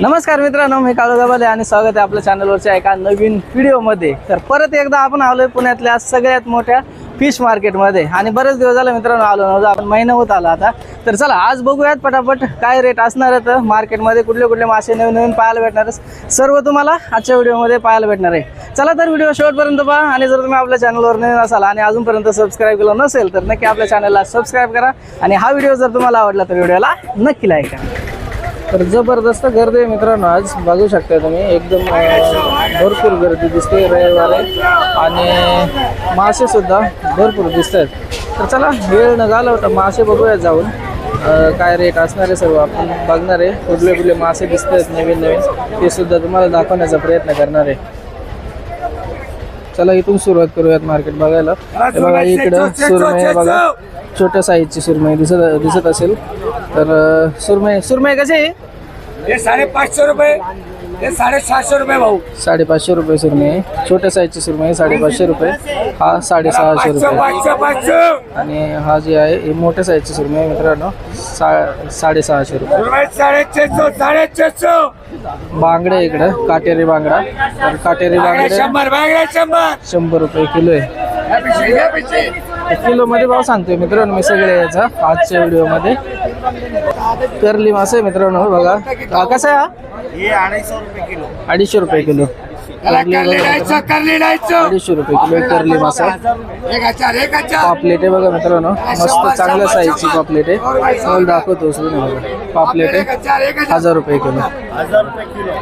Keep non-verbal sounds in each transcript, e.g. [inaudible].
नमस्कार मित्रांनो मी काळू आणि स्वागत आहे आपल्या चॅनलवरच्या एका नवीन व्हिडिओमध्ये तर परत एकदा आपण आलो आहे पुण्यातल्या सगळ्यात मोठ्या फिश मार्केटमध्ये आणि बरेच दिवस झाले मित्रांनो आलो नव्हतं आपण महिना होत आला आता. तर चला आज बघूयात पटापट काय रेट असणार आहेत मार्केटमध्ये कुठले कुठले मासे नवीन नवीन पाहायला भेटणार सर्व तुम्हाला आजच्या व्हिडिओमध्ये पाहायला भेटणार आहे. चला तर व्हिडिओ शेवटपर्यंत पहा आणि जर तुम्ही आपल्या चॅनलवर नवीन असाल आणि अजूनपर्यंत सबस्क्राईब केलं नसेल तर नक्की आपल्या चॅनलला सबस्क्राईब करा. आणि हा व्हिडिओ जर तुम्हाला आवडला तर व्हिडिओला नक्की लाईक करा. तर जबरदस्त गर्दी आहे मित्रांनो. आज बघू शकता तुम्ही एकदम भरपूर गर्दी दिसते रविवार. आणि मासे सुद्धा भरपूर दिसत आहेत तर चला वेळ न घालवता मासे बघूया जाऊन. काय रेट असणार आहे सर्व आपण बघणार आहे. कुठले कुठले मासे दिसत आहेत नवीन नवीन ते सुद्धा तुम्हाला दाखवण्याचा प्रयत्न करणार आहे. चला इथून सुरुवात करूयात मार्केट बघायला. बघा इकडं सुरमई बघा. छोट्या साईजची सुरमई दिसत दिसत असेल. तर सुरमई सुरमई कशी आहे? हे साडेपाचशे रुपये. हे साडेसहाशे रुपये भाऊ. साडेपाचशे रुपये सुरमई आहे. छोट्या साईजची सुरमई आहे साडेपाचशे रुपये. हा साडेसहाशे पाचशे रुपये. पाचशे पाचशे. आणि हा जे आहे हे मोठ्या साईजची सुरमई आहे मित्रांनो. सा साडेसहाशे रुपये. रुपये साडेचारशे बांगडे इकडं काटेरी बांगडा. तर काटेरी बांगडे शंभर बांगड्या शंभर. शंभर रुपये किलो आहे. या पिशवी, या पिशवी. किलो मध्ये भाव सांगतोय मित्रांनो मी सगळे याचा आजच्या व्हिडिओमध्ये. करली मासे मित्रांनो बघा. हा कसा आहे हा? हे अडीचशे रुपये किलो. अडीचशे रुपये किलो. अडीचशे रुपये किलो करली मासा. पापलेट आहे बघा मित्रांनो. मस्त चांगल्या साईजची पापलेट आहे. दाखवतो उचलून हे बघा. पापलेट आहे. हजार रुपये किलो. हजार रुपये किलो.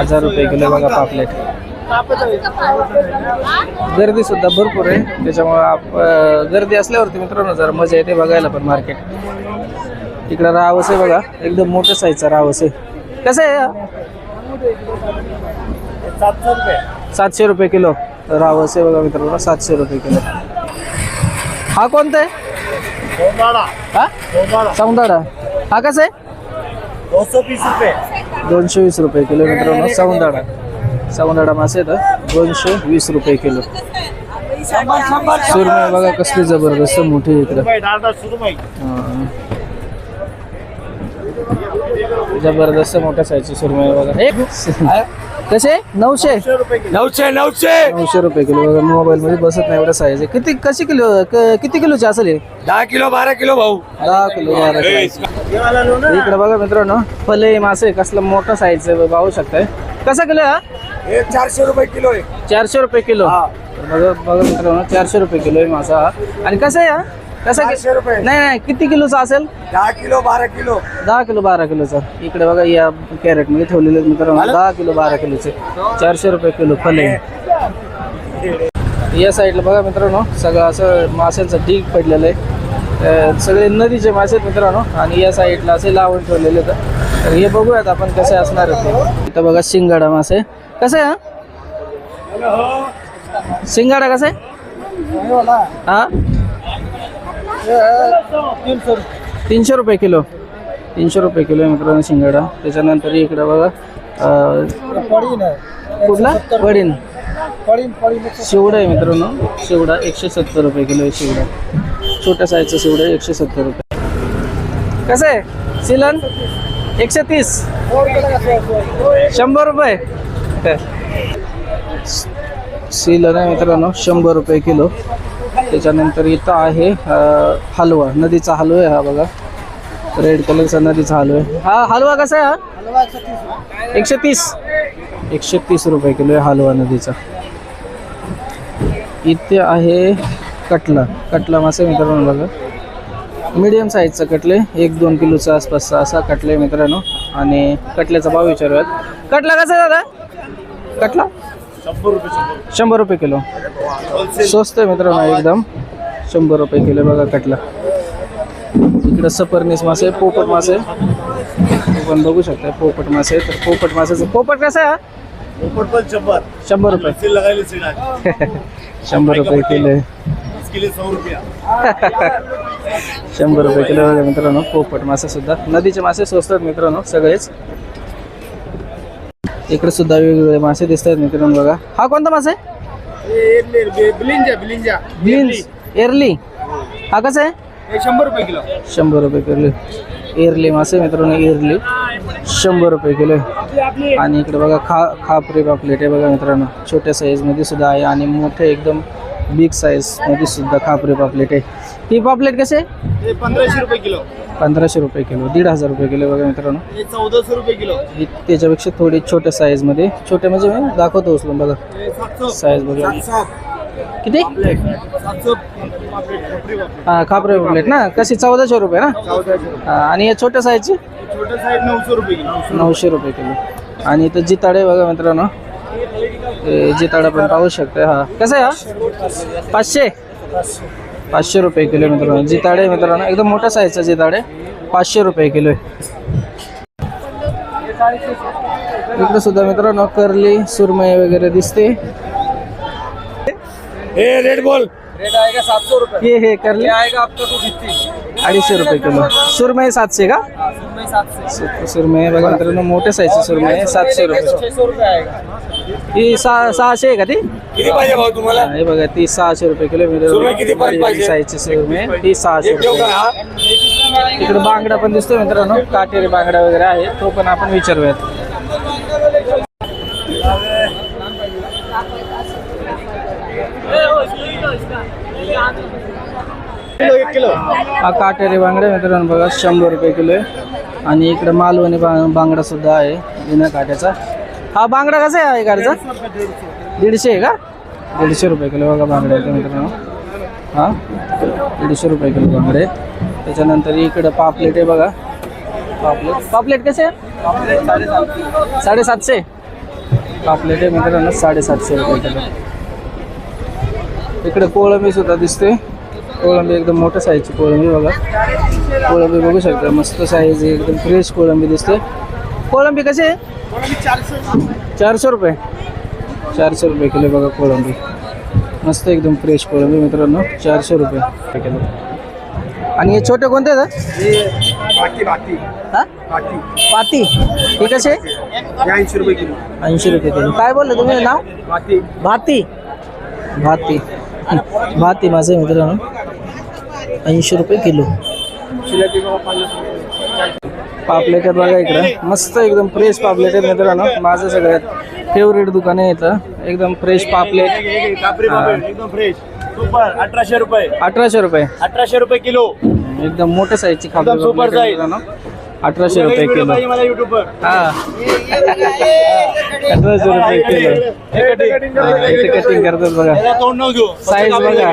हजार रुपये किलो बघा पापलेट. गर्दी सुद्धा भरपूर आहे. त्याच्यामुळे आप- अं, गर्दी असल्यावरती मित्रांनो जरा मजा येते बघायला पण मार्केट इकडं रावस आहे बघा. एकदम मोठ्या साईजचा रावस आहे. कसं आहे? सातशे रुपये किलो. रावस आहे बघा मित्रांनो सातशे रुपये किलो. हा कोणता आहे? हा? सौंदाडा. हा कसा आहे? दोनशे वीस रुपये किलो मित्रांनो सौंदाडा. सौंदाडा मासे आहेत दोनशे वीस रुपये किलो. सुरमई बघा कसली जबरदस्त मोठी इकडं रुपये डाळदा सुरमई हा. जबरदस्त मोठ्या साईजची सुरमई बघा एक कसे? नऊशे? नऊशे नऊशे. नऊशे रुपये किलो. मोबाईल मध्ये बसत नाही एवढं साईज आहे. किती कशी किलो क- किती किलोची असेल हे? दहा किलो बारा किलो भाऊ. दहा किलो बारा किलो. इकडे बघा मित्रांनो फले मासे कसला मोठा साईज आहे पाहू शकताय. कसा किलो आहे हा? हे चारशे रुपये किलो आहे. चारशे रुपये किलो. हा. बघा बघा मित्रांनो चारशे रुपये किलो आहे मासा हा. आणि कसं आहे हा? कसा कि- रुपये. नाही नाही किती किलोचा असेल? दहा किलो बारा किलो. दहा किलो बारा किलोचा. इकडे बघा या कॅरेटमध्ये ठेवलेले आहेत मित्रांनो. दहा किलो बारा किलोचे. चारशे रुपये किलो फले या साईडला बघा मित्रांनो सगळं असं माशांचं ढीग पडलेलं आहे. अं, सगळे नदीचे मासे आहेत मित्रांनो. आणि या साईडला असे लावून ठेवलेले आहेत. तर हे बघूयात आपण कसे असणार आहेत ते. इथं बघा शिंगाडा मासे. कसं आहे हा? शिंगाडा कसं आहे. हा? तीनशे रुपये किलो. तीनशे रुपये किलो आहे मित्रांनो शिंगाडा. त्याच्यानंतर इकडे बघा कुठला? वडीन शिवडा आहे मित्रांनो. शिवडा एकशे सत्तर रुपये किलो आहे शिवडा. छोट्या साईजचा शिवडा एकशे सत्तर रुपये. कसं आहे? सिलन? एकशे तीस. शंभर रुपये. सिलन आहे मित्रांनो शंभर रुपये किलो. त्याच्यानंतर इथं आहे हलवा. नदीचा हलवा आहे हा बघा. रेड कलरचा नदीचा हलवा आहे. हा हलवा कसा आहे हा? एकशे तीस. एकशे तीस रुपये किलो आहे हलवा नदीचा. इथे आहे कटला. कटला मासे मित्रांनो बघा. मीडियम साईजचा कटले एक दोन किलोचा आसपासचा असा कटले मित्रांनो. आणि कटल्याचा भाव विचारूयात. कटला कसा आहे दादा? कटला? शंभर रुपये किलो. स्वस्त आहे मित्रांनो एकदम. शंभर रुपये किलो बघा कटला. इकडं सपरनीस मासे पोपट मासे आपण बघू शकता पोपट मासे तर पोपट मासेचं पोपट कसं आहे? पोपट पण शंभर. शंभर रुपये. सील लगायले सील आहे. [laughs] [laughs] शंभर रुपये किलो सौ रुपया. शंभर रुपये किलो मित्रांनो पोपट मासे सुद्धा. नदीचे मासे स्वस्त आहेत मित्रांनो सगळेच. इकडे सुद्धा वेगवेगळे मासे दिसत आहेत मित्रांनो बघा. हा कोणता मासा? आहे बिलिंजा एरली. हा कसा आहे? शंभर रुपये किलो. शंभर रुपये किलो. एरली मासे मित्रांनो एरली. शंभर रुपये किलो. आहे आणि इकडे बघा खा खापरे पापलेट आहे बघा मित्रांनो. छोट्या साईजमध्ये सुद्धा आहे आणि मोठे एकदम बिग साईजमध्ये सुद्धा खापरे पापलेट आहे. ही पापलेट कसे पंधराशे रुपये किलो. पंधराशे रुपये किलो दीड हजार रुपये किलो बघा मित्रांनो. हे चौदाशे रुपये किलो. ही त्याच्यापेक्षा थोडी छोट्या साईजमध्ये छोट्या म्हणजे मी दाखवतो उचलून बघा. हे सातशे साईज बघा. सातशे किती? सातशे. हा खापरे पापलेट ना? कशी? चौदाशे रुपये ना? चौदाशे. हा, आणि या छोट्या साईजची छोटं साईज नऊशे रुपये किलो. नऊशे रुपये किलो. आणि इथं जिताडे बघा मित्रांनो. हे जिताडा पण पाहू शकता हा. कसं आहे हा? पाचशे. पाचशे रुपये किलो मित्रांनो. जिताडे मित्रांनो एकदम मोठा साईजचा जिताडे पाचशे रुपये किलो आहे. इकडे सुद्धा मित्रांनो करली सुरमई वगैरे दिसते. हे रेड बॉल. हे हे करली अडीचशे रुपये किलो। सुरमई सातशे का? सु- सुरमई बघा मित्रांनो मोठ्या साईजची सुरमई आहे, सातशे रुपये ही सहा सहाशे आहे का ती? किती पाहिजे भाऊ तुम्हाला? हे बघा ती सहाशे रुपये किलो सुरमई किती पाहिजे? मिळते साईजची सुरमई. ती सहाशे एक ठेव का? रुपये हा? इकडे बांगडा पण मित्रांनो. काटेरी बांगडा वगैरे आहे. तो पण आपण विचारूयात. एक किलो हा काटेरी बांगडा मित्रांनो बघा शंभर रुपये किलो आहे. आणि इकडे मालवणी बा- बांगडा सुद्धा आहे बिना काट्याचा. हा बांगडा कसा आहे इकडचा दीडशे आहे का? दीडशे रुपये किलो बघा बांगडा आहे मित्रांनो. हा? दीडशे रुपये किलो बांगडे त्याच्यानंतर इकडं पापलेट आहे बघा. पापलेट. पापलेट कसे आहे साडेसातशे. पापलेट आहे मित्रांनो साडेसातशे रुपये किलो. इकडे कोळंबी सुद्धा दिसते. कोळंबी एकदम मोठ्या साईजची कोळंबी बघा. कोळंबी बघू शकता मस्त साईज एकदम फ्रेश कोळंबी दिसते. कोळंबी कशी आहे? चारशे रुपये. चारशे रुपये किलो बघा कोळंबी. मस्त एकदम फ्रेश कोळंबी मित्रांनो चारशे रुपये. किलो आणि हे छोटे कोणते हा? पाती. हे कसे? ऐंशी रुपये किलो. ऐंशी रुपये किलो. काय बोलले तुम्ही? नाव? बाकी. भाती. भाती. भाती माझं मित्रांनो. ऐंशी रुपये किलो. पापलेट आहेत बघा इकडं. मस्त एकदम फ्रेश पापलेट आहेत मित्रांनो. माझं सगळ्यात फेवरेट दुकान आहे इथं. एकदम फ्रेश पापलेट. एकदम फ्रेश सुपर अठराशे रुपये. अठराशे रुपये. अठराशे रुपये किलो. एकदम मोठ्या साईजची खापरी एकदम super अठराशे रुपये किलो. हा. अठराशे रुपये किलो. कटिंग करतात बघा. साईज बघा.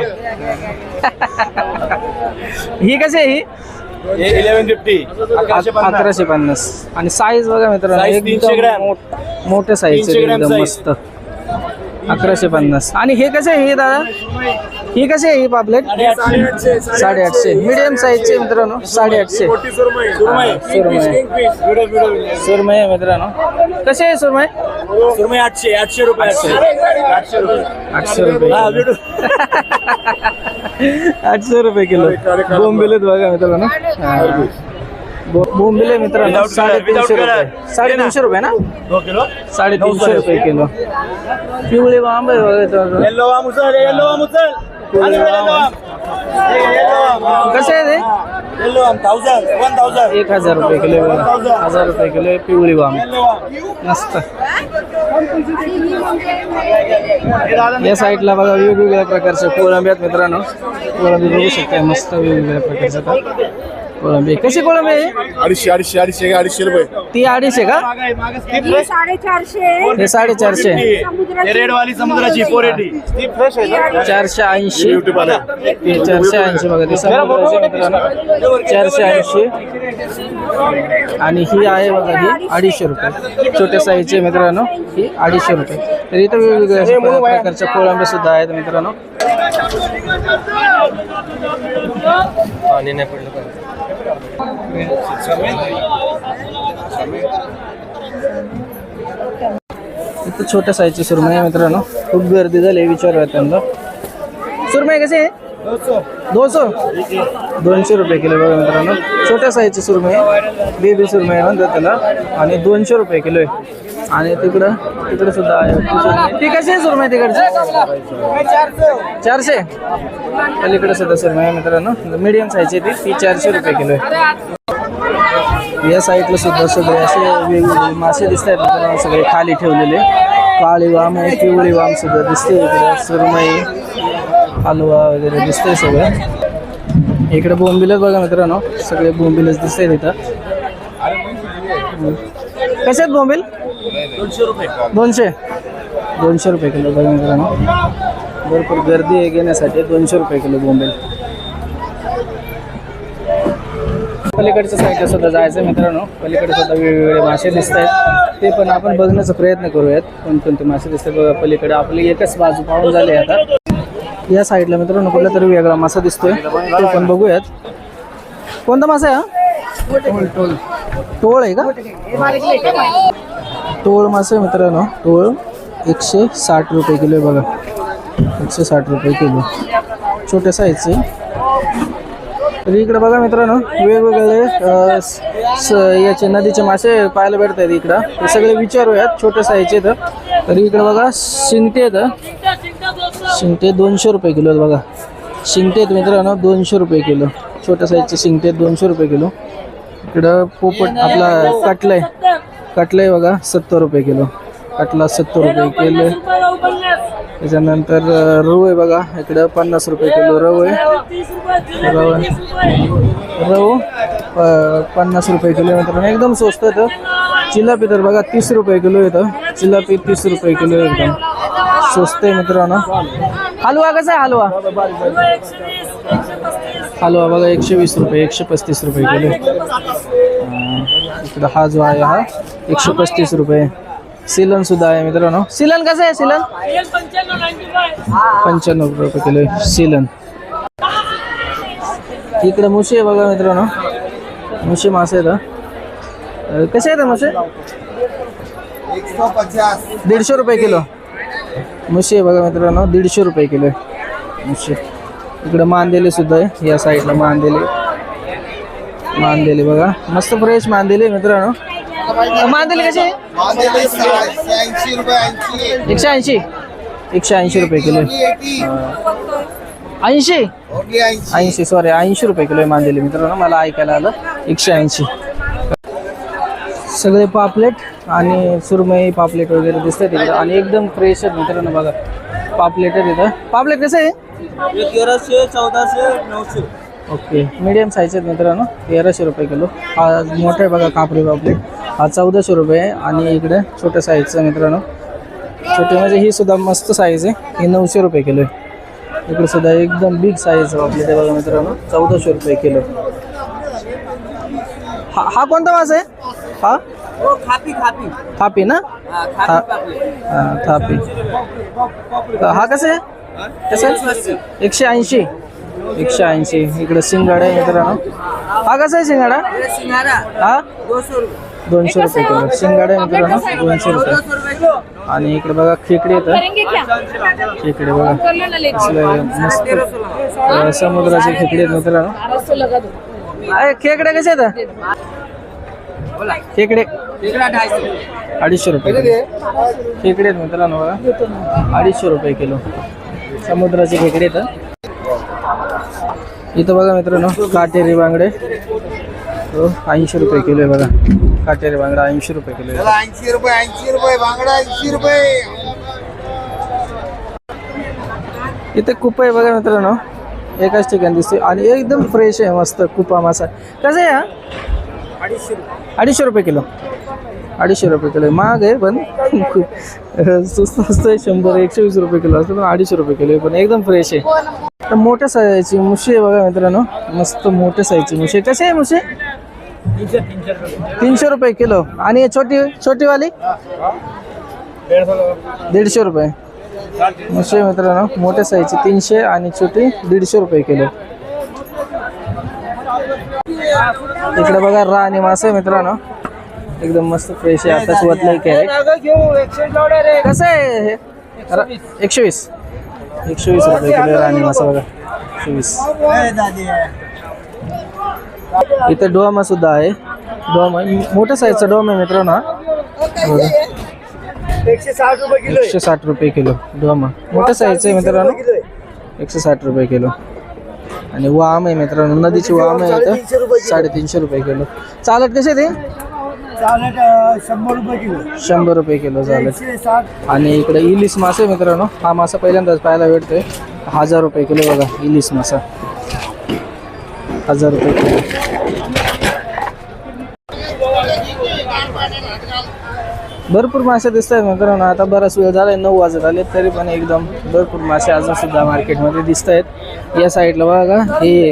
[laughs] ही कशी आहे ही? इलेव्हन फिफ्टी अकराशे पन्नास. आणि साईज बघा मित्रांनो Size 300 ग्रॅम. मोठ- मोठ्या साईज 300 ग्रॅम एकदम size. मस्त. अकराशे पन्नास. आणि हे कसे आहे हे दादा? ही कशी आहे ही पापलेट? साडेआठशे मिडियम साईजचे मित्रांनो साडेआठशे. सुरमई आहे मित्रांनो. कसे आहे सुरमई? सुरमई आठशे आठशे रुपये. आठशे. रुपये. आठशे रुपये. आठशे रुपये किलो. बोंबिलेत बघा मित्रांनो. बोंबिले मित्रांनो साडेतीनशे. रुपये. साडेतीनशे रुपये ना? दो किलो साडेतीनशे रुपये किलो. पिवळे हा. कसे आहे ते? एक हजार रुपये किलो हजार रुपये किलो पिवळी वाम. मस्त. या साईडला बघा वेगवेगळ्या प्रकारचे कोळंबी आहेत मित्रांनो. कोळंबी बघू शकता मस्त वेगवेगळ्या प्रकारचे कोळंबी कशी कोळंबी आहे? अडीचशे अडीचशे अडीचशे अडीचशे रुपये. ती अडीचशे का? ही साडेचारशे हे साडेचारशे. हे रेड वाली समुद्राची फोर एटी ती फ्रेश आहे ना? चारशे ऐंशी. ते चारशे ऐंशी बघा ते समुद्राचे मित्रांनो. चारशे ऐंशी. आणि ही आहे बघा ही अडीचशे रुपये. छोट्या साईजचे मित्रांनो ही अडीचशे रुपये. तर इथं वेगवेगळ्या अशा प्रकारच्या कोळंबे सुद्धा आहेत मित्रांनो. इथं छोट्या साईजची सुरमई आहे मित्रांनो. खूप गर्दी झाली विचारूया त्यांना. सुरमई कशी आहे? दोनशे? दोनशे रुपये किलो बघा मित्रांनो. छोट्या साईजची सुरमई बेबी सुरमई म्हणतात त्याला. आणि दोनशे रुपये किलो आहे. आणि तिकडं तिकडे सुद्धा आहे. ती कशी आहे सुरमई तिकडची? चारशे. पलीकडे सुद्धा सुरमई आहे मित्रांनो. मिडियम साईजची ती. ती चारशे रुपये किलो आहे. या साईडला सुद्धा सगळे असे वेगवेगळे मासे दिसत आहेत मित्रांनो. सगळे खाली ठेवलेले. काळी वाम आहे पिवळी वाम सुद्धा दिसते इकडे. सुरमई. हलवा वगैरे दिसतंय सगळं. इकडे बोंबिलच बघा मित्रांनो सगळे बोंबिलच आहेत इथं कसे आहेत बोंबील? दोनशे. रुपये दोनशे दोनशे रुपये किलो बघा मित्रांनो. भरपूर गर्दी आहे घेण्यासाठी दोनशे रुपये किलो बोंबील. पलीकडच्या साईडला सुद्धा जायचं मित्रांनो. पलीकडे सुद्धा वेगवेगळे मासे दिसत आहेत. ते पण आपण बघण्याचा प्रयत्न करूयात. कोणकोणते मासे दिसतात बघा पलीकडे. आपली एकच बाजू पाहून झाली आता. या साईडला मित्रांनो कुठला तरी वेगळा मासा दिसतोय. तो पण बघूयात. कोणता मासा आहे हा? टोळ आहे का? टोळ मासे मित्रांनो टोळ. एकशे साठ रुपये किलो आहे बघा. एकशे साठ रुपये किलो. छोट्या साईजचे तर इकडे बघा मित्रांनो वेगवेगळे स- याचे नदीचे मासे पाहायला भेटतात इकडं. ते सगळे विचारूयात छोट्या साईजचे तर तर इकडे बघा शिंगते आहेत. शिंगटे दोनशे रुपये किलो आहेत बघा. शिंगटे आहेत मित्रांनो दोनशे रुपये किलो. छोट्या साईजचे शिंगटे दोनशे रुपये किलो. इकडं पोपट आपला कटलय. कटलय बघा सत्तर रुपये किलो. कटला सत्तर रुपये किलो. त्याच्यानंतर अ, रव आहे बघा. इकडं पन्नास रुपये किलो रव आहे. रव. रव प- पन्नास रुपये किलो मित्रांनो. एकदम स्वस्त येतं चिलापी तर बघा तीस रुपये किलो येतं चिलापी तीस रुपये किलो आहे एकदम. स्वस्त आहे मित्रांनो. हलवा कसा आहे हलवा? हलवा बघा एकशे वीस रुपये एकशे पस्तीस रुपये किलो. हा जो आहे हा एकशे पस्तीस रुपये. सिलन सुद्धा आहे मित्रांनो. सिलन कसं आहे सिलन? पंच्याण्णव रुपये किलो आहे. सिलन. इकडे मुशी आहे बघा मित्रांनो. मुशी मासे आहेत कसे आहेत मासे? दीडशे रुपये किलो. मुशी आहे बघा मित्रांनो दीडशे रुपये किलो आहे मुशी. इकडे मांदेले सुद्धा आहे या साईडला मांदेले. मांदेले बघा मस्त फ्रेश मांदेले मित्रांनो. मांदेले कसे एकशे ऐंशी? एकशे ऐंशी रुपये किलो ऐंशी? ऐंशी. सॉरी ऐंशी रुपये किलो आहे मांदेले मित्रांनो मला ऐकायला आलं एकशे ऐंशी. सगळे पापलेट आणि सुरमई पापलेट वगैरे दिसतात तिकडे आणि एकदम फ्रेश आहेत मित्रांनो बघा. पापलेट आहे तिथं पापलेट कसं आहे? तेराशे चौदाशे नऊशे. ओके. मीडियम साईज आहेत मित्रांनो. तेराशे रुपये किलो. हा मोठा आहे बघा कापरी पापलेट. हा चौदाशे रुपये आहे. आणि इकडे छोट्या साईजचा मित्रांनो. छोटे म्हणजे ही सुद्धा मस्त साईज आहे. ही नऊशे रुपये किलो आहे. इकडे सुद्धा एकदम बिग साईज पापलेट आहे बघा मित्रांनो. चौदाशे रुपये किलो. हा हा कोणता मास आहे? हा हो खापी खापी। थापी ना? हा हा। खापी। पापलेट हा, थापी हा कसं? आहे कसं? एकशे ऐंशी। एकशे ऐंशी. इकडे शिंगाडा आहे मित्रांनो. हा कसा आहे शिंगाडा? हा? दोनशे रुपये. किलो. शिंगाडा आहे मित्रांनो. दोनशे रुपये. आणि इकडे बघा खेकडे येतं. खेकडे बघा. मस्त. अं, समुद्राचे खेकडे आहेत मित्रांनो. अरे खेकडे कसे बोला खेकडे अडीचशे रुपये खेकडे आहेत मित्रांनो बघा. अडीचशे रुपये किलो. समुद्राचे खेकडे आहेत इथं बघा मित्रांनो काटेरी बांगडे. हो ऐंशी रुपये किलो आहे बघा. काटेरी बांगडा ऐंशी रुपये किलो ऐंशी रुपये ऐंशी रुपये बांगडा ऐंशी रुपये. इथे कुप आहे बघा मित्रांनो. एकाच ठिकाणी दिसते आणि एकदम फ्रेश आहे मस्त कुपा मासा कसं आहे हा? अडीचशे रुपये. किलो. अडीचशे रुपये किलो. आहे. महाग आहे पण खूप [laughs] स्वस्त स्वस्त आहे शंभर एकशे वीस रुपये किलो असतं पण अडीचशे रुपये किलो आहे पण एकदम फ्रेश आहे. तर मोठ्या साईजची मुशी आहे बघा मित्रांनो. मस्त मोठ्या सायची मुशी आहे. कशी आहे मुशी? तीनशे रुपये किलो. आणि छोटी छोटीवाली? दीडशे रुपये. मुशी आहे मित्रांनो. मोठ्या साईजची तीनशे आणि छोटी दीडशे रुपये किलो. इकडे बघा राणी मासे आहे मित्रांनो. एकदम मस्त फ्रेश आहे. आताच वतलंय कॅरेट कसं आहे हे? एकशे वीस एकशे वीस रुपये किलो राणी मासा बघा. एकशे वीस इथे डोमा सुद्धा आहे. डोमा मोठ्या साईजचा डोम आहे मित्रांनो बघा. एकशे साठ रुपये किलो एकशे साठ रुपये किलो डोमा. मोठ्या साईजचा आहे मित्रांनो. एकशे साठ रुपये किलो. आणि वाम आहे मित्रांनो. नदीची वाम आहे इथं. साडेतीनशे रुपये किलो. चालत कसे ते? चालेल अं, शंभर रुपये किलो. शंभर रुपये किलो चालत. आणि इकडे इलिस मासे मित्रांनो. हा मासा पहिल्यांदाच पाहायला भेटतोय. हजार रुपये किलो बघा इलिस मासा. हजार रुपये किलो. भरपूर मासे दिसत आहेत मित्रांनो. आता बराच वेळ झालाय नऊ वाजत आले तरी पण एकदम भरपूर मासे अजून सुद्धा मार्केटमध्ये दिसत आहेत या साईडला बघा हे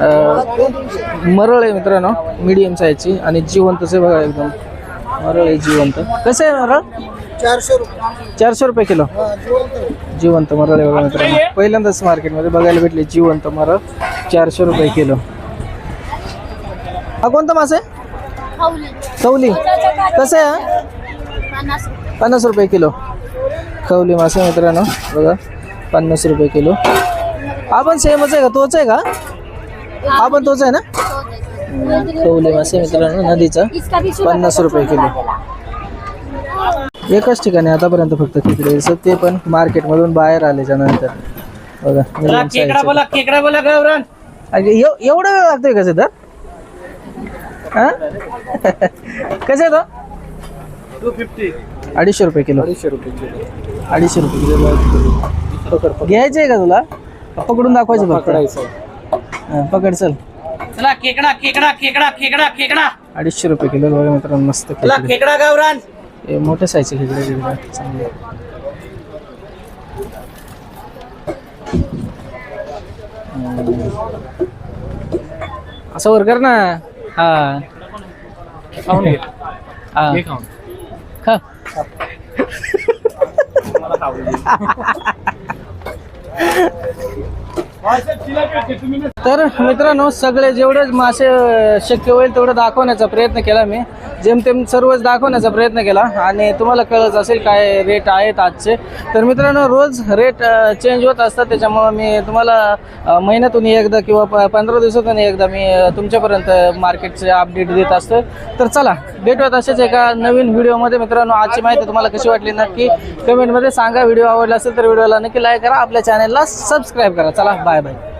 मरळ आहे मित्रांनो मीडियम साईजची आणि जिवंतच आहे बघा एकदम. मरळ आहे जिवंत. कसं आहे मरळ? चारशे रुपये. चारशे रुपये किलो? जिवंत मरळ आहे बघा मित्रांनो. पहिल्यांदाच मार्केटमध्ये बघायला भेटले जिवंत मरळ चारशे रुपये किलो. हा कोणता मासा? आहे खवली. कसं आहे? पन्नास रुपये. किलो. खवली मासे मित्रांनो. बघा पन्नास रुपये किलो. हा पण सेमच आहे का? तोच आहे का? हा पण तोच आहे ना? खवली मासे मित्रांनो नदीचा. पन्नास रुपये किलो. एकच ठिकाणी आतापर्यंत फक्त खेकडे. ते पण मार्केटमधून बाहेर आल्याच्यानंतर. बघा एवढा वेळ लागतोय कसं तर हा? कसं आहे तो टू फिफ्टी अडीचशे रुपये किलो. अडीचशे रुपये किलो. अडीचशे रुपये किलो. घ्यायचे आहे का तुला? पकडून दाखवायचं फक्त. हा, पकड चल. चला खेकडा खेकडा खेकडा खेकडा खेकडा. अडीचशे रुपये किलो बघा मित्रांनो मस्त चला खेकडे खेकडा गावरान हे मोठ्या साईजचे खेकडे खेकडे चांगले. हम्म. असं वर कर ना. हा. खाऊन घे. हा. खाऊन. खा. [laughs] तर मित्रांनो सगळे जेवढेच मासे शक्य होईल तेवढं दाखवण्याचा प्रयत्न केला मी. जेमतेम सर्वच दाखवण्याचा प्रयत्न केला आणि तुम्हाला कळत असेल काय रेट आहेत आजचे. तर मित्रांनो रोज रेट चेंज होत असतात. त्याच्यामुळं मी तुम्हाला महिन्यातून एकदा किंवा प- पंधरा दिवसातून एकदा मी तुमच्यापर्यंत मार्केटचे अपडेट देत असतो तर चला भेटूयात असेच एका नवीन व्हिडिओमध्ये मित्रांनो आजची माहिती तुम्हाला कशी वाटली नक्की कमेंटमध्ये सांगा. व्हिडिओ आवडला असेल तर व्हिडिओला नक्की लाईक करा. आपल्या चॅनलला सबस्क्राईब करा. चला बाय बाय